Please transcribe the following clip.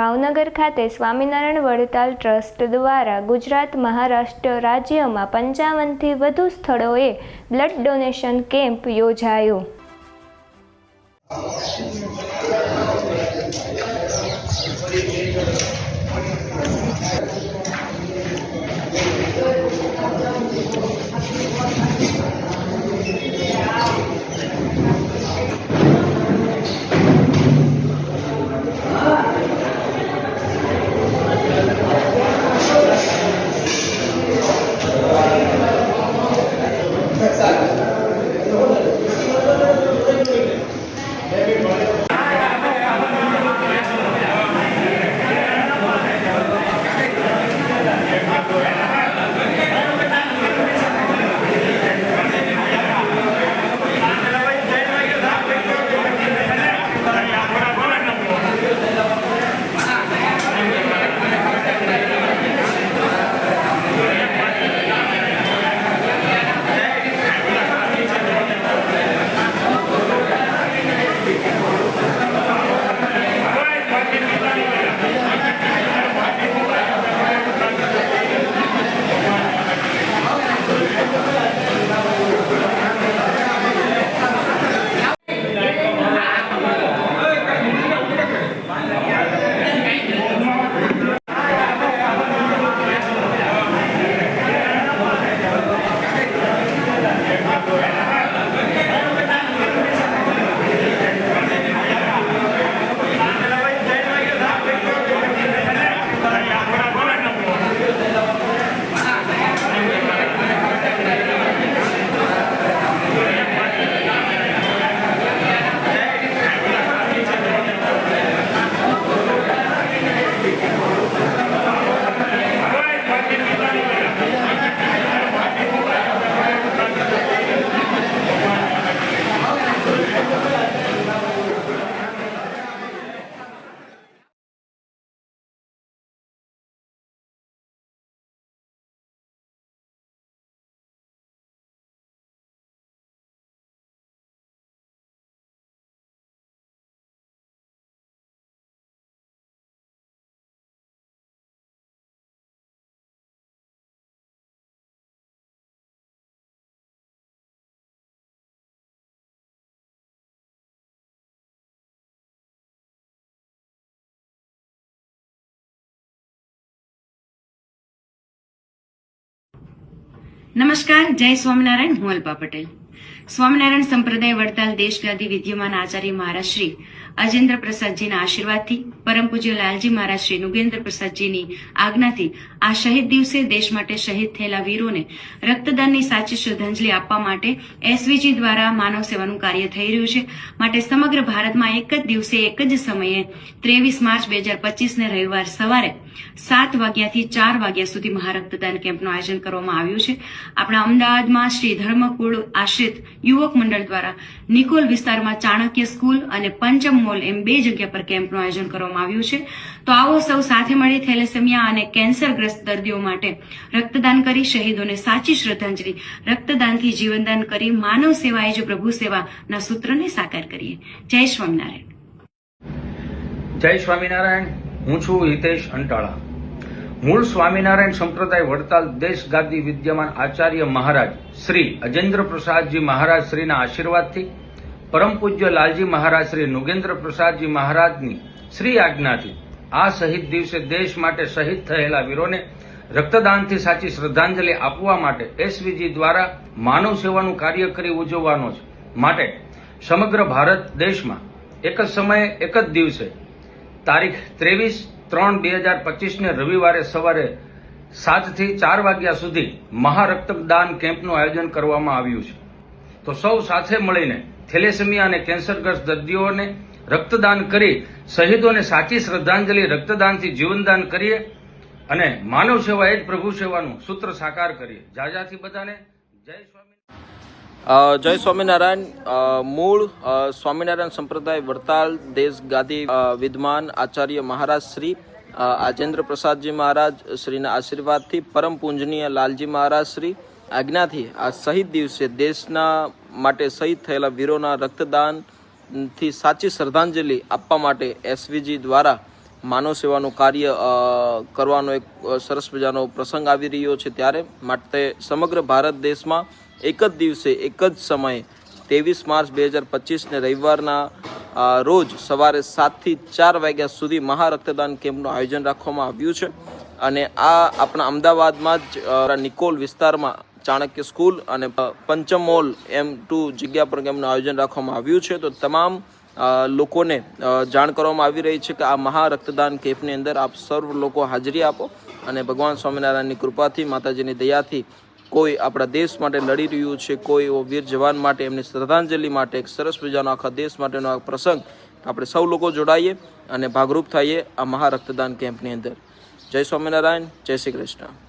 ભાવનગર ખાતે સ્વામિનારાયણ વડતાલ ટ્રસ્ટ દ્વારા ગુજરાત મહારાષ્ટ્ર રાજ્યમાં પંચાવનથી વધુ સ્થળોએ બ્લડ ડોનેશન કેમ્પ યોજાયો. verdade. નમસ્કાર જય સ્વામિનારાયણ હું અલ્પા પટેલ. સ્વામિનારાયણ સંપ્રદાય વડતાલ દેશગાદી વિદ્યમાન આચાર્ય મહારાજ શ્રી અજેન્દ્ર પ્રસાદજીના આશીર્વાદથી પરમ પૂજ્ય લાલજી મહારાજ શ્રી નુગેન્દ્ર પ્રસાદજીની આજ્ઞાથી આ શહીદ દિવસે દેશ માટે શહીદ થયેલા વીરોને રક્તદાનની સાચી શ્રદ્ધાંજલિ આપવા માટે એસવીજી દ્વારા માનવ સેવાનું કાર્ય થઈ રહ્યું છે. માટે સમગ્ર ભારતમાં એક જ દિવસે એક જ સમયે ત્રેવીસ માર્ચ બે હજાર પચીસને રવિવાર સવારે સાત વાગ્યાથી ચાર વાગ્યા સુધી મહારક્તદાન કેમ્પનું આયોજન કરવામાં આવ્યું છે. આપણા અમદાવાદમાં શ્રી ધર્મકુળ આશ્રિત યુવક મંડળ દ્વારા નિકોલ વિસ્તારમાં ચાણક્ય સ્કૂલ અને પંચમ મોલ એમ બે જગ્યા પર કેમ્પનું આયોજન કરવામાં આવ્યું છે. તો આવો સૌ સાથે મળી થેલેસેમિયા અને કેન્સરગ્રસ્ત દર્દીઓ માટે રક્તદાન કરી શહીદોને સાચી શ્રદ્ધાંજલિ, રક્તદાનથી જીવનદાન કરી માનવ સેવા એ જ પ્રભુ સેવાના સૂત્રને સાકાર કરીએ. જય સ્વામિનારાયણ. જય સ્વામિનારાયણ. હું છું હિતેશ અંટાળા. મૂળ સ્વામિનારાયણ સંપ્રદાય વડતાલ દેશ ગાદી વિદ્યમાન આચાર્ય મહારાજ શ્રી અજેન્દ્ર પ્રસાદજી મહારાજ શ્રીના આશીર્વાદથી પરમ પૂજ્ય લાલજી મહારાજ શ્રી નુગેન્દ્ર પ્રસાદજી મહારાજની શ્રી આજ્ઞાથી આ શહીદ દિવસે દેશ માટે શહીદ થયેલા વીરોને રક્તદાનથી સાચી શ્રદ્ધાંજલિ આપવા માટે એસવીજી દ્વારા માનવ સેવાનું કાર્ય કરી ઉજવવાનો છે. માટે સમગ્ર ભારત દેશમાં એક જ સમયે, એક જ દિવસે તારીખ ત્રેવીસ ત્રણ બે હજાર પચીસને રવિવારે સવારે સાતથી ચાર વાગ્યા સુધી મહારક્તદાન કેમ્પનું આયોજન કરવામાં આવ્યું છે. તો સૌ સાથે મળીને થેલેસેમિયા અને કેન્સરગ્રસ્ત દર્દીઓને રક્તદાન કરી શહીદોને સાચી શ્રદ્ધાંજલિ રક્તદાનથી જીવનદાન કરીએ અને માનવ સેવા એ જ પ્રભુ સેવાનું સૂત્ર સાકાર કરીએ. જાજાથી બધાને જય સ્વામી જય સ્વામિનારાયણ. મૂળ સ્વામિનારાયણ સંપ્રદાય વડતાલ દેશ ગાદી વિદ્વાન આચાર્ય મહારાજ શ્રી આજેન્દ્ર પ્રસાદજી મહારાજ શ્રીના આશીર્વાદથી પરમ પૂજનીય લાલજી મહારાજ શ્રી આજ્ઞાથી આ શહીદ દિવસે દેશના માટે શહીદ થયેલા વીરોના રક્તદાનથી સાચી શ્રદ્ધાંજલિ આપવા માટે એસવીજી દ્વારા માનવ સેવાનું કાર્ય કરવાનો એક સરસ મજાનો પ્રસંગ આવી રહ્યો છે ત્યારે માટે સમગ્ર ભારત દેશમાં એક જ દિવસે, એક જ સમયે ત્રેવીસ માર્ચ બે હજાર પચીસને રવિવારના રોજ સવારે સાતથી ચાર વાગ્યા સુધી મહા રક્તદાન કેમ્પનું આયોજન રાખવામાં આવ્યું છે. અને આ આપણા અમદાવાદમાં જ નિકોલ વિસ્તારમાં ચાણક્ય સ્કૂલ અને પંચમ મોલ એમ ટુ જગ્યા પર એમનું આયોજન રાખવામાં આવ્યું છે. તો તમામ લોકોને જાણ કરવામાં આવી રહી છે કે આ મહા રક્તદાન કેમ્પની અંદર આપ સર્વ લોકો હાજરી આપો અને ભગવાન સ્વામિનારાયણની કૃપાથી, માતાજીની દયાથી કોઈ આપણા દેશ માટે લડી રહ્યું છે, કોઈ એવો વીર જવાન માટે, એમની શ્રદ્ધાંજલિ માટે, એક સરસ મજાનો આખા દેશ માટેનો આ પ્રસંગ આપણે સૌ લોકો જોડાઈએ અને ભાગરૂપ થઈએ આ મહા રક્તદાન કેમ્પની અંદર. જય સ્વામિનારાયણ, જય શ્રી કૃષ્ણ.